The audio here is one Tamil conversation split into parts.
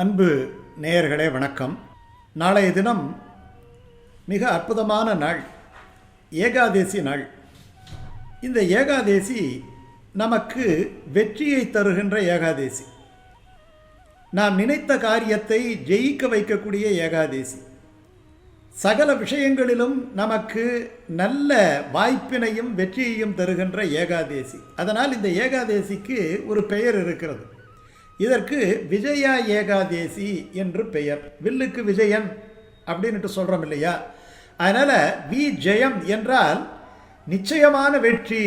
அன்பு நேயர்களே வணக்கம். நாளைய தினம் மிக அற்புதமான நாள் ஏகாதேசி நாள். இந்த ஏகாதேசி நமக்கு வெற்றியை தருகின்ற ஏகாதேசி. நாம் நினைத்த காரியத்தை ஜெயிக்க வைக்கக்கூடிய ஏகாதேசி. சகல விஷயங்களிலும் நமக்கு நல்ல வாய்ப்பினையும் வெற்றியையும் தருகின்ற ஏகாதேசி. அதனால் இந்த ஏகாதேசிக்கு ஒரு பெயர் இருக்கிறது. இதற்கு விஜயா ஏகாதேசி என்று பெயர். வில்லுக்கு விஜயன் அப்படின்ட்டு சொல்கிறோம் இல்லையா? அதனால் வி ஜெயம் என்றால் நிச்சயமான வெற்றி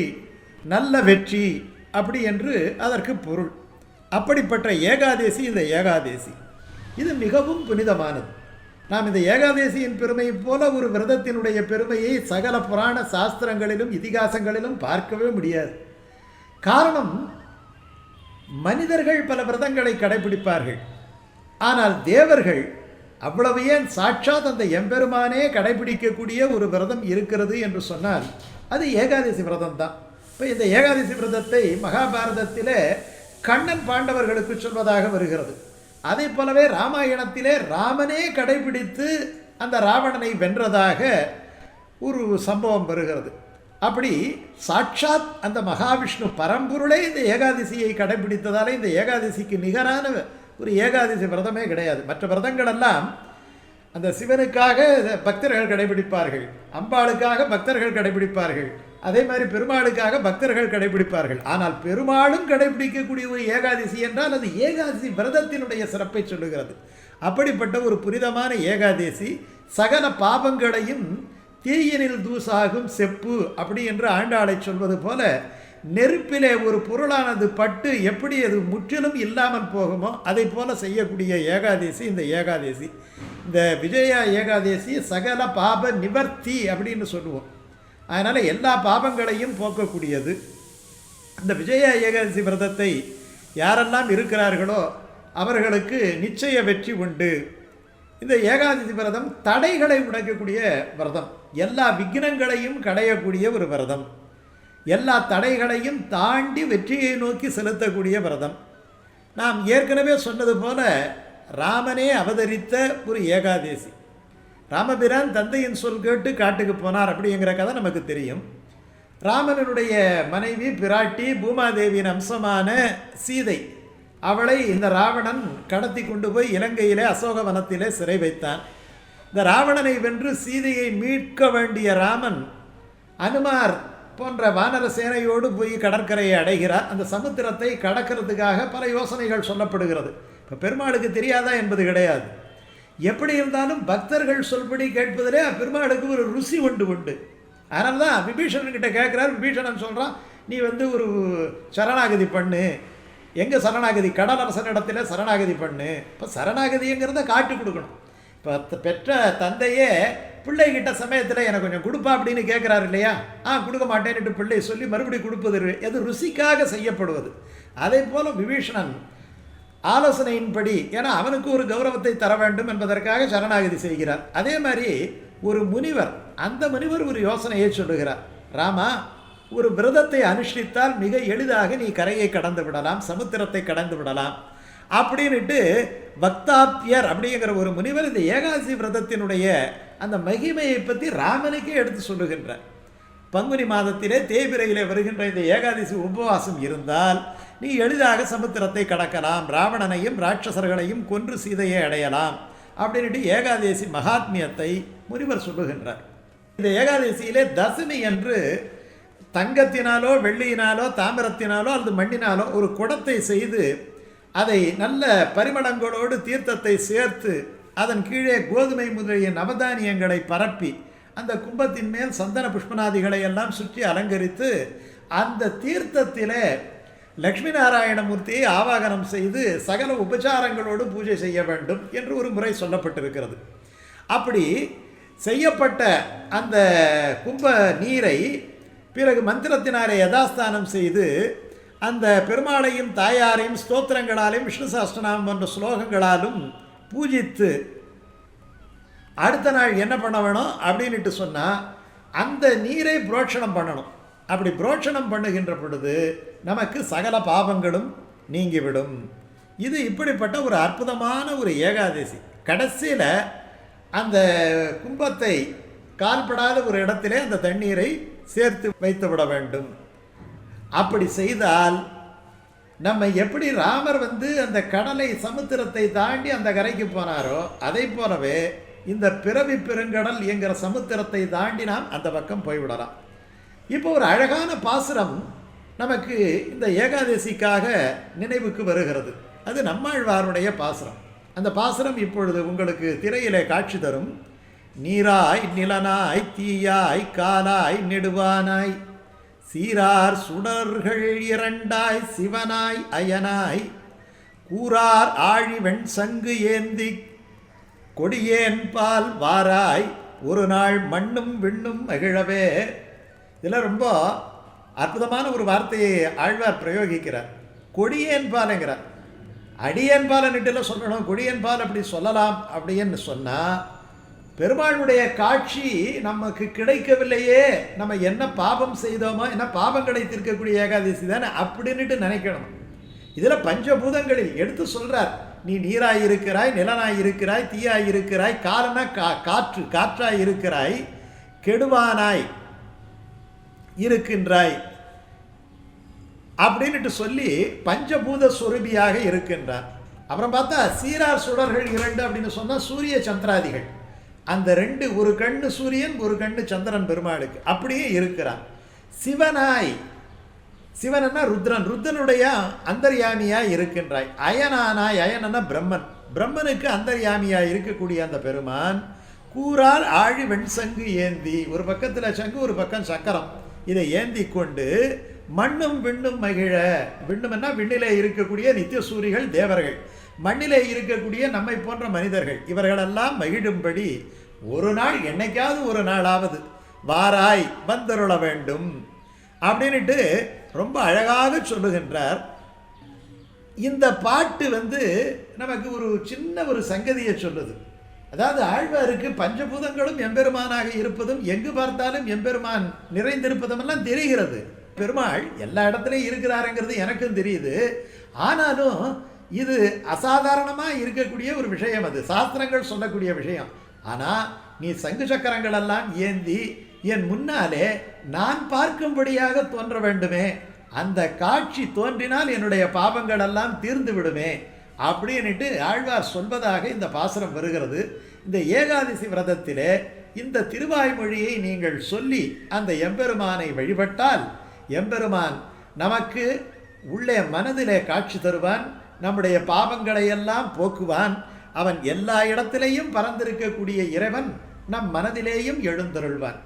நல்ல வெற்றி அப்படி என்று அதற்கு பொருள். அப்படிப்பட்ட ஏகாதேசி இந்த ஏகாதேசி. இது மிகவும் புனிதமானது. நாம் இந்த ஏகாதேசியின் பெருமையை போல ஒரு விரதத்தினுடைய பெருமையை சகல புராண சாஸ்திரங்களிலும் இதிகாசங்களிலும் பார்க்கவே முடியாது. காரணம் மனிதர்கள் பல விரதங்களை கடைபிடிப்பார்கள். ஆனால் தேவர்கள் அவ்வளவு ஏன் சாட்சாத் அந்த எம்பெருமானே கடைபிடிக்கக்கூடிய ஒரு விரதம் இருக்கிறது என்று சொன்னால் அது ஏகாதசி விரதம் தான் இப்போ இந்த ஏகாதசி விரதத்தை மகாபாரதத்திலே கண்ணன் பாண்டவர்களுக்கு சொல்வதாக வருகிறது. அதே போலவே ராமாயணத்திலே ராமனே கடைபிடித்து அந்த ராவணனை வென்றதாக ஒரு சம்பவம் வருகிறது. அப்படி சாட்சாத் அந்த மகாவிஷ்ணு பரம்பொருளே இந்த ஏகாதசியை கடைபிடித்ததாலே இந்த ஏகாதசிக்கு நிகரான ஒரு ஏகாதசி விரதமே கிடையாது. மற்ற விரதங்கள் எல்லாம் அந்த சிவனுக்காக பக்தர்கள் கடைபிடிப்பார்கள். அம்பாளுக்காக பக்தர்கள் கடைபிடிப்பார்கள். அதே மாதிரி பெருமாளுக்காக பக்தர்கள் கடைபிடிப்பார்கள். ஆனால் பெருமாளும் கடைபிடிக்கக்கூடிய ஒரு ஏகாதசி என்றால் அது ஏகாதசி விரதத்தினுடைய சிறப்பை சொல்லுகிறது. அப்படிப்பட்ட ஒரு புனிதமான ஏகாதசி சகல பாபங்களையும் தீயினில் தூசாகும் செப்பு அப்படி என்று ஆண்டாளை சொல்வது போல நெருப்பிலே ஒரு பொருளானது பட்டு எப்படி அது முற்றிலும் இல்லாமல் போகுமோ அதை போல செய்யக்கூடிய ஏகாதேசி இந்த ஏகாதேசி. இந்த விஜயா ஏகாதேசி சகல பாப நிவர்த்தி அப்படின்னு சொல்லுவோம். அதனால் எல்லா பாபங்களையும் போக்கக்கூடியது. இந்த விஜயா ஏகாதசி விரதத்தை யாரெல்லாம் இருக்கிறார்களோ அவர்களுக்கு நிச்சய வெற்றி உண்டு. இந்த ஏகாதசி விரதம் தடைகளை உடைக்கக்கூடிய விரதம். எல்லா விக்னங்களையும் கடையக்கூடிய ஒரு விரதம். எல்லா தடைகளையும் தாண்டி வெற்றியை நோக்கி செலுத்தக்கூடிய விரதம். நாம் ஏற்கனவே சொன்னது போல ராமனே அவதரித்த ஒரு ஏகாதேசி. ராமபிரான் தந்தையின் சொல் கேட்டு காட்டுக்கு போனார் அப்படிங்கிற கதை நமக்கு தெரியும். ராமனனுடைய மனைவி பிராட்டி பூமாதேவியின் அம்சமான சீதை. அவளை இந்த ராவணன் கடத்தி கொண்டு போய் இலங்கையிலே அசோகவனத்திலே சிறை வைத்தான். இந்த ராவணனை வென்று சீதையை மீட்க வேண்டிய ராமன் அனுமார் போன்ற வானர சேனையோடு போய் கடற்கரையை அடைகிறார். அந்த சமுத்திரத்தை கடக்கிறதுக்காக பல யோசனைகள் சொல்லப்படுகிறது. இப்போ பெருமாளுக்கு தெரியாதா என்பது கிடையாது. எப்படி இருந்தாலும் பக்தர்கள் சொல்படி கேட்பதிலே பெருமாளுக்கு ஒரு ருசி உண்டு உண்டு. அதனால தான் விபீஷணன் கிட்ட கேட்குறாரு. விபீஷணன் சொல்கிறான் நீ வந்து ஒரு சரணாகதி பண்ணு. எங்கே சரணாகதி? கடலரசனிடத்தில் சரணாகதி பண்ணு. இப்போ சரணாகதிங்கிறத காட்டி கொடுக்கணும். இப்போ பெற்ற தந்தையே பிள்ளைகிட்ட சமயத்தில் எனக்கு கொஞ்சம் கொடுப்பா அப்படின்னு கேட்குறாரு இல்லையா? ஆ கொடுக்க மாட்டேன்னுட்டு பிள்ளை சொல்லி மறுபடியும் கொடுப்பது எது ருசிக்காக செய்யப்படுவது. அதே போல் விபீஷணன் ஆலோசனையின்படி ஏன்னா அவனுக்கு ஒரு கௌரவத்தை தர வேண்டும் என்பதற்காக சரணாகதி செய்கிறார். அதே மாதிரி ஒரு முனிவர் அந்த முனிவர் ஒரு யோசனையை சொல்லுகிறார். ராமா ஒரு விரதத்தை அனுஷ்டித்தால் மிக எளிதாக நீ கரையை கடந்து விடலாம் சமுத்திரத்தை கடந்து விடலாம். அப்படின்ட்டு பக்தாப்பியர் அப்படிங்கிற ஒரு முனிவர் இந்த ஏகாசி விரதத்தினுடைய அந்த மகிமையை பற்றி ராமனுக்கே எடுத்து சொல்லுகின்றார். பங்குனி மாதத்திலே தேய்பிரையிலே வருகின்ற இந்த ஏகாதசி உபவாசம் இருந்தால் நீ எளிதாக சமுத்திரத்தை கடக்கலாம் ராவணனையும் ராட்சசர்களையும் கொன்று சீதையை அடையலாம் அப்படின்ட்டு ஏகாதேசி மகாத்மியத்தை முனிவர் சொல்லுகின்றார். இந்த ஏகாதசியிலே தசமி என்று தங்கத்தினாலோ வெள்ளியினாலோ தாமிரத்தினாலோ அல்லது மண்ணினாலோ ஒரு குடத்தை செய்து அதை நல்ல பரிமளங்களோடு தீர்த்தத்தை சேர்த்து அதன் கீழே கோதுமை முதலிய நவதானியங்களை பரப்பி அந்த கும்பத்தின் மேல் சந்தன புஷ்பநாதிகளை எல்லாம் சுற்றி அலங்கரித்து அந்த தீர்த்தத்திலே லக்ஷ்மி நாராயணமூர்த்தியை ஆவாகனம் செய்து சகல உபச்சாரங்களோடு பூஜை செய்ய வேண்டும் என்று ஒரு முறை சொல்லப்பட்டிருக்கிறது. அப்படி செய்யப்பட்ட அந்த கும்ப நீரை பிறகு மந்திரத்தினாலே யதாஸ்தானம் செய்து அந்த பெருமாளையும் தாயாரையும் ஸ்தோத்திரங்களாலும் விஷ்ணு சாஸ்திரநாமம் போன்ற ஸ்லோகங்களாலும் பூஜித்து அடுத்த நாள் என்ன பண்ண வேணும் அப்படின்ட்டு சொன்னால் அந்த நீரை புரோட்சணம் பண்ணணும். அப்படி புரோட்சணம் பண்ணுகின்ற பொழுது நமக்கு சகல பாவங்களும் நீங்கிவிடும். இது இப்படிப்பட்ட ஒரு அற்புதமான ஒரு ஏகாதசி. கடைசியில் அந்த கும்பத்தை கால்படாத ஒரு இடத்திலே அந்த தண்ணீரை சேர்த்து வைத்து விட வேண்டும். அப்படி செய்தால் நம்ம எப்படி ராமர் வந்து அந்த கடலை சமுத்திரத்தை தாண்டி அந்த கரைக்கு போனாரோ அதை போலவே இந்த பிறவி பெருங்கடல் என்கிற சமுத்திரத்தை தாண்டி நாம் அந்த பக்கம் போய்விடலாம். இப்போ ஒரு அழகான பாசுரம் நமக்கு இந்த ஏகாதசிக்காக நினைவுக்கு வருகிறது. அது நம்மாழ்வாருடைய பாசுரம். அந்த பாசுரம் இப்பொழுது உங்களுக்கு திரையிலே காட்சி தரும். நீராய் நிலனாய் தீயாய் காலாய் நெடுவானாய். சீரார் சுடர்கள் இரண்டாய் சிவனாய் அயனாய். கூறார் ஆழிவெண் சங்கு ஏந்தி கொடியேன் பால் வாராய். ஒரு நாள் மண்ணும் விண்ணும் மகிழவே. இதில் ரொம்ப அற்புதமான ஒரு வார்த்தையை ஆழ்வார் பிரயோகிக்கிறார். கொடியேன் பாலுங்கிறார். அடியேன் பாலன்னுட்டுல சொல்லணும். கொடியேன் பால் அப்படி சொல்லலாம் அப்படின்னு சொன்னால் பெருமாளுடைய காட்சி நமக்கு கிடைக்கவில்லையே. நம்ம என்ன பாபம் செய்தோமோ என்ன பாபம் கிடைத்திருக்கக்கூடிய ஏகாதசி தானே அப்படின்னுட்டு நினைக்கணும். இதில் பஞ்சபூதங்களில் எடுத்து சொல்கிறார் நீ நீராய் இருக்கிறாய் நிலனாய் இருக்கிறாய் தீயாய் இருக்கிறாய் காலனா கா காற்று காற்றாய் இருக்கிறாய் கெடுவானாய் இருக்கின்றாய். அப்படின்னுட்டு சொல்லி பஞ்சபூத சொரூபியாக இருக்கின்றார். அப்புறம் பார்த்தா சீரார் சுடர்கள் இரண்டு அப்படின்னு சொன்னால் சூரிய சந்திராதிகள். அந்த ரெண்டு ஒரு கண்ணு சூரியன் ஒரு கண்ணு சந்திரன் பெருமாளுக்கு. அப்படியே இருக்கிறான். சிவனாய். சிவனன்னா ருத்ரன். ருத்ரனுடைய அந்தர்யாமியாய் இருக்கின்றாய். அயனானாய். அயனன்னா பிரம்மன். பிரம்மனுக்கு அந்தர்யாமியாய் இருக்கக்கூடிய அந்த பெருமான் கூறால் ஆழி வெண்சங்கு ஏந்தி ஒரு பக்கத்தில் சங்கு ஒரு பக்கம் சக்கரம். இதை ஏந்தி கொண்டு மண்ணும் விண்ணும் மகிழ. விண்ணும்னா விண்ணிலே இருக்கக்கூடிய நித்திய சூரிகள் தேவர்கள். மண்ணிலே இருக்கக்கூடிய நம்மை போன்ற மனிதர்கள். இவர்களெல்லாம் மகிழும்படி ஒரு நாள் என்னைக்காவது ஒரு நாளாவது வாராய் வந்தருள வேண்டும். அப்படின்ட்டு ரொம்ப அழகாக சொல்லுகின்றார். இந்த பாட்டு வந்து நமக்கு ஒரு சின்ன ஒரு சங்கதியை சொல்லுது. அதாவது ஆழ்வாருக்கு பஞ்சபூதங்களும் எம்பெருமானாக இருப்பதும் எங்கு பார்த்தாலும் எம்பெருமான் நிறைந்திருப்பதும் எல்லாம் தெரிகிறது. பெருமாள் எல்லா இடத்துலையும் இருக்கிறாருங்கிறது எனக்கும் தெரியுது. ஆனாலும் இது அசாதாரணமாக இருக்கக்கூடிய ஒரு விஷயம் அது. சாஸ்திரங்கள் சொல்லக்கூடிய விஷயம். ஆனால் நீ சங்கு சக்கரங்களெல்லாம் ஏந்தி என் முன்னாலே நான் பார்க்கும்படியாக தோன்ற வேண்டுமே அந்த காட்சி தோன்றினால் என்னுடைய பாபங்களெல்லாம் தீர்ந்து விடுமே அப்படின்னுட்டு ஆழ்வார் சொல்வதாக இந்த பாசுரம் வருகிறது. இந்த ஏகாதசி விரதத்திலே இந்த திருவாய்மொழியை நீங்கள் சொல்லி அந்த எம்பெருமானை வழிபட்டால் எம்பெருமான் நமக்கு உள்ளே மனதிலே காட்சி தருவான் நம்முடைய பாவங்களை எல்லாம் போக்குவான் அவன் எல்லா இடத்திலேயும் பறந்திருக்கக்கூடிய இறைவன் நம் மனதிலேயும் எழுந்தருள்வான்.